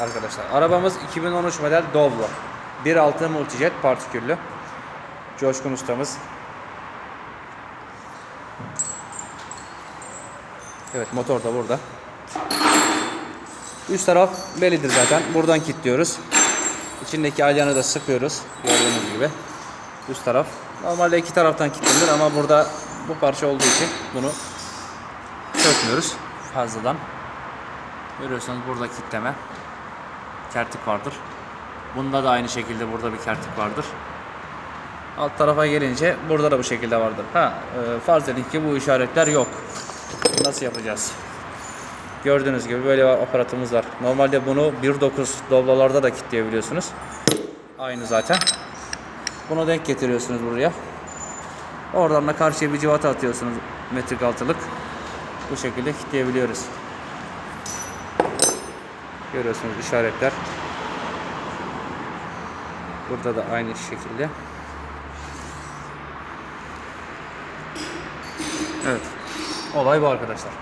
arkadaşlar. Arabamız 2013 model Doblo. 1.6 Multijet partiküllü. Coşkun ustamız. Evet motor da burada. Üst taraf bellidir zaten. Buradan kilitliyoruz. İçindeki alyanı da sıkıyoruz. Gördüğünüz gibi. Üst taraf. Normalde iki taraftan kilitlenir ama burada bu parça olduğu için bunu sökmüyoruz fazladan. Görüyorsunuz burada kilitleme. Kertik vardır. Bunda da aynı şekilde burada bir kertik vardır. Alt tarafa gelince burada da bu şekilde vardır. Ha, e, farz edin ki bu işaretler yok. Nasıl yapacağız? Gördüğünüz gibi böyle bir aparatımız var. Normalde bunu 1.9 doblolarda da kilitleyebiliyorsunuz. Aynı zaten. Bunu denk getiriyorsunuz buraya. Oradan da karşıya bir civata atıyorsunuz metrik altılık. Bu şekilde kilitleyebiliyoruz. Görüyorsunuz işaretler. Burada da aynı şekilde. Evet. Olay bu arkadaşlar.